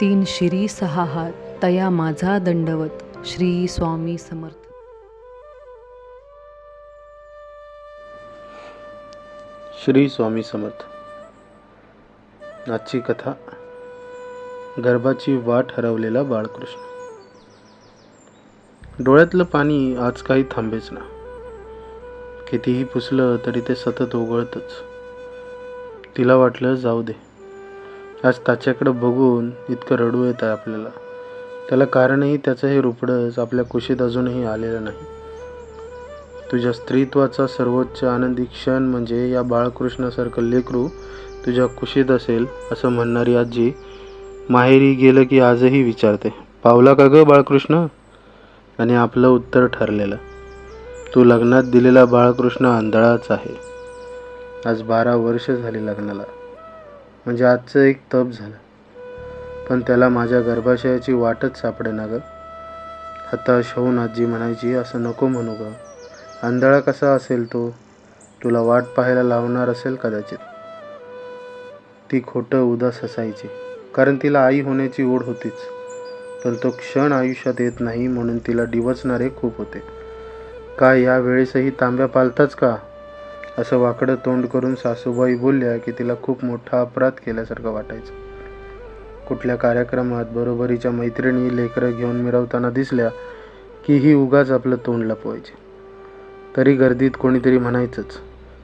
तीन शिरी सहा हात तया माझा दंडवत श्री स्वामी समर्थ. श्री स्वामी समर्थ. आजची कथा गर्भाची वाट हरवलेला बाळकृष्ण. डोळ्यातलं पाणी आज काही थांबेच ना. कितीही पुसलं तरी ते सतत ओघळतच. तिला वाटलं जाऊ दे. आज त्याच्याकडं बघून इतकं रडू येतं आहे आपल्याला. त्याला कारणही त्याचं हे रुपडंच आपल्या कुशीत अजूनही आलेलं नाही. तुझ्या स्त्रीत्वाचा सर्वोच्च आनंदी क्षण म्हणजे या बाळकृष्णासारखं लेकरू तुझ्या कुशीत असेल असं म्हणणारी आजी माहेरी गेलं की आजही विचारते पावला का ग बाळकृष्ण? आणि आपलं उत्तर ठरलेलं तू लग्नात दिलेला बाळकृष्ण आंधळाच आहे. आज बारा वर्ष झाली लग्नाला. म्हणजे आजचं एक तप झालं. पण त्याला माझ्या गर्भाशयाची वाटच सापडे ना ग. हताश होऊन आजी म्हणायची असं नको म्हणू ग. आंधळा कसा असेल तो? तुला वाट पाहायला लावणार असेल कदाचित. ती खोटं उदास असायची कारण तिला आई होण्याची ओढ होतीच. पण तो क्षण आयुष्यात येत नाही म्हणून तिला डिवचणारे खूप होते. काय या वेळेसही तांब्या पालताच का? असं वाकडं तोंड करून सासूबाई बोलल्या की तिला खूप मोठा अपराध केल्यासारखं वाटायचं. कुठल्या कार्यक्रमात बरोबरीच्या मैत्रिणी लेकरं घेऊन मिरवताना दिसल्या की ही उगाच आपलं तोंड लपवायचे. तरी गर्दीत कोणीतरी म्हणायचंच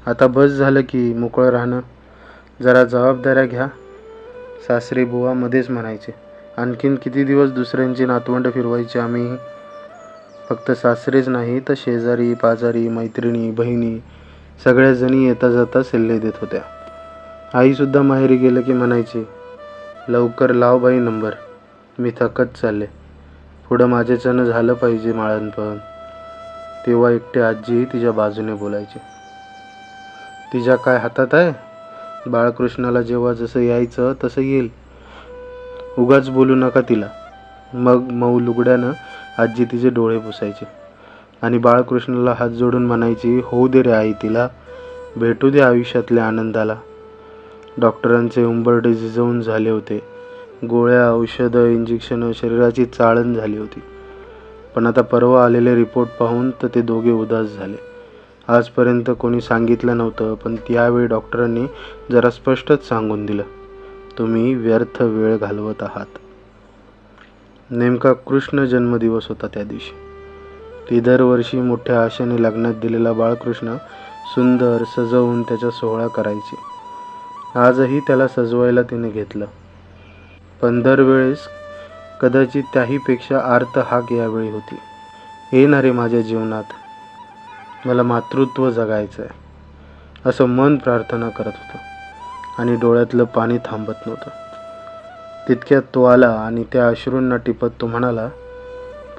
आता बस झालं की मोकळं राहणं. जरा जबाबदाऱ्या घ्या. सासरी बुवा मध्येच म्हणायचे आणखीन किती दिवस दुसऱ्यांची नातवंड फिरवायची आम्ही? फक्त सासरेच नाही तर शेजारी पाजारी मैत्रिणी बहिणी सगळ्या जणी येता जाता सल्ले देत होत्या. आईसुद्धा माहेरी गेलं की म्हणायची लवकर लाव बाई नंबर मी थकत चालले. पुढं माझ्याच्यानं झालं पाहिजे माळणपण. तेव्हा एकटे आजी तिच्या बाजूने बोलायची तिच्या काय हातात आहे? बाळकृष्णाला जेव्हा जसं यायचं तसं येईल. उगाच बोलू नका तिला. मग मऊ लुगड्यानं आजी तिचे डोळे पुसायचे आणि बाळकृष्णाला हात जोडून म्हणायची होऊ दे रे आई तिला भेटू दे आयुष्यातल्या आनंदाला. डॉक्टरांचे उंबरडे झिजवून झाले होते. गोळ्या औषधं इंजेक्शनं शरीराची चाळण झाली होती. पण आता परवा आलेले रिपोर्ट पाहून तर ते दोघे उदास झाले. आजपर्यंत कोणी सांगितलं नव्हतं पण त्यावेळी डॉक्टरांनी जरा स्पष्टच सांगून दिलं. तुम्ही व्यर्थ वेळ घालवत आहात. नेमका कृष्ण जन्मदिवस होता त्या दिवशी. ती दरवर्षी मोठ्या आशेने लग्नात दिलेला बाळकृष्ण सुंदर सजवून त्याचा सोहळा करायची. आजही त्याला सजवायला तिने घेतलं. पण दरवेळेस कदाचित त्याहीपेक्षा आर्त हाक यावेळी होती. ये ना रे माझ्या जीवनात. मला मातृत्व जगायचं आहे असं मन प्रार्थना करत होतं. आणि डोळ्यातलं पाणी थांबत नव्हतं. तितक्यात तो आला आणि त्या अश्रूंना टिपत तो म्हणाला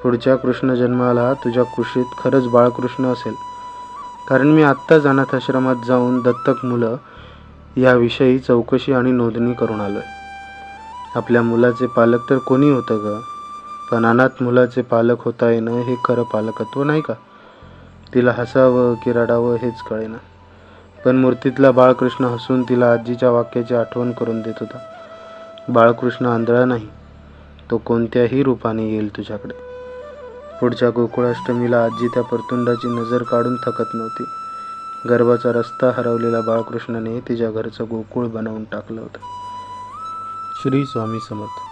पुढच्या कृष्ण जन्माला तुझ्या कुशीत खरंच बाळकृष्ण असेल. कारण मी आत्ताच अनाथाश्रमात जाऊन दत्तक मुलं याविषयी चौकशी आणि नोंदणी करून आलो आहे आपल्या मुलाचे पालक तर कोणी होतं ग? पण अनाथ मुलाचे पालक होता येणं हे खरं पालकत्व नाही का? तिला हसावं की रडावं हेच कळेना. पण मूर्तीतला बाळकृष्ण हसून तिला आजीच्या वाक्याची आठवण करून देत होता. बाळकृष्ण आंधळा नाही. तो कोणत्याही रूपाने येईल तुझ्याकडे. पुढच्या गोकुळाष्टमीला आजी त्या परतुंडाची नजर काढून थकत नव्हती. गर्भाचा रस्ता हरवलेल्या बाळकृष्णाने तिच्या घरचं गोकुळ बनवून टाकलं होतं. श्री स्वामी समर्थ.